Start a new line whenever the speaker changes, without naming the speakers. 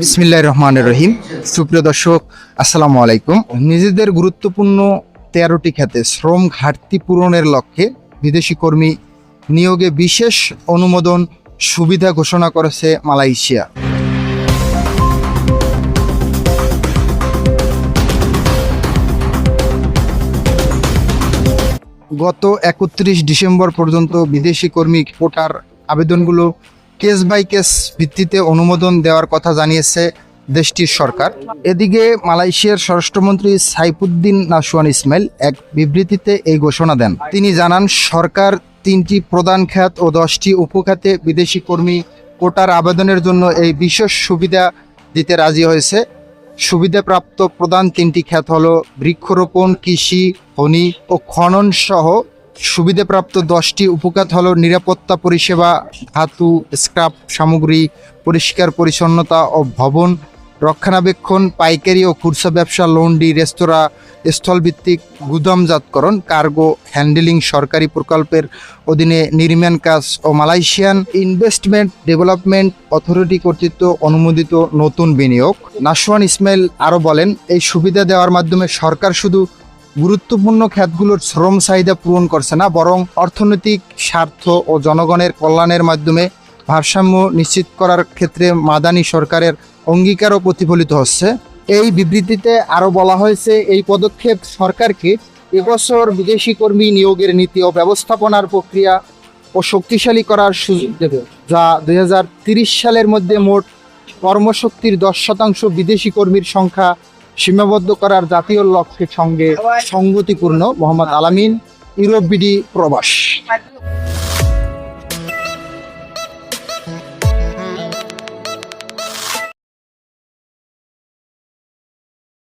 বিসমিল্লাহ রহমান রহিম। সুপ্রিয় দর্শক, আসসালামু আলাইকুম। নিজেদের গুরুত্বপূর্ণ তেরোটি খাতে শ্রম ঘাটতি পূরণের লক্ষ্যে বিদেশি কর্মী নিয়োগে বিশেষ অনুমোদন সুবিধা ঘোষণা করেছে মালয়েশিয়া। গত একত্রিশ ডিসেম্বর পর্যন্ত বিদেশি কর্মী কোটার আবেদনগুলো কেস বাই কেস ভিত্তিতে অনুমোদন দেওয়ার কথা জানিয়েছে দেশটির সরকার। এদিকে মালয়েশিয়ার স্বরাষ্ট্রমন্ত্রী সাইফুদ্দিন নাসওয়ান ইসমাইল এক বিবৃতিতে এই ঘোষণা দেন। তিনি জানান, সরকার তিনটি প্রধান খাত ও দশটি উপখাতে বিদেশি কর্মী কোটার আবেদনের জন্য এই বিশেষ সুবিধা দিতে রাজি হয়েছে। সুবিধাপ্রাপ্ত প্রধান তিনটি খ্যাত হলো বৃক্ষরোপণ, কৃষি, খনি ও খনন সহ সুবিধাপ্রাপ্ত দশটি উপখাত হলো নিরাপত্তা পরিষেবা, ধাতু স্ক্রাপ সামগ্রী, পরিষ্কার পরিচ্ছন্নতা ও ভবন, রক্ষণাবেক্ষণ, পাইকারি ও খুচরা ব্যবসা লন্ডি রেস্তোরাঁ, স্থলভিত্তিক গুদামজাতকরণ, কার্গো, হ্যান্ডেলিং, সরকারি প্রকল্পের অধীনে নির্মাণ কাজ ও মালয়েশিয়ান ইনভেস্টমেন্ট ডেভেলপমেন্ট অথরিটি কর্তৃত্ব অনুমোদিত নতুন বিনিয়োগ। নাসওয়ান ইসমাইল আরও বলেন, এই সুবিধা দেওয়ার মাধ্যমে সরকার শুধু গুরুত্বপূর্ণ খ্যাতগুলোর শ্রম চাহিদা পূরণ করছে না, বরং অর্থনৈতিক স্বার্থ ও জনগণের কল্যাণের মাধ্যমে ভারসাম্য নিশ্চিত করার ক্ষেত্রে মাদানী সরকারের অঙ্গীকারও প্রতিফলিত হচ্ছে। এই বিবৃতিতে আরও বলা হয়েছে, এই পদক্ষেপ সরকারকে এবছর বিদেশি কর্মী নিয়োগের নীতি ও ব্যবস্থাপনার প্রক্রিয়া ও শক্তিশালী করার সুযোগ দেবে, যা দুই সালের মধ্যে মোট কর্মশক্তির দশ শতাংশ বিদেশি কর্মীর সংখ্যা সীমাবদ্ধ করার জাতীয় লক্ষ্যের সঙ্গে সংগতিপূর্ণ মোহাম্মদ আলামিন ইউরোপ বিডি প্রবাস।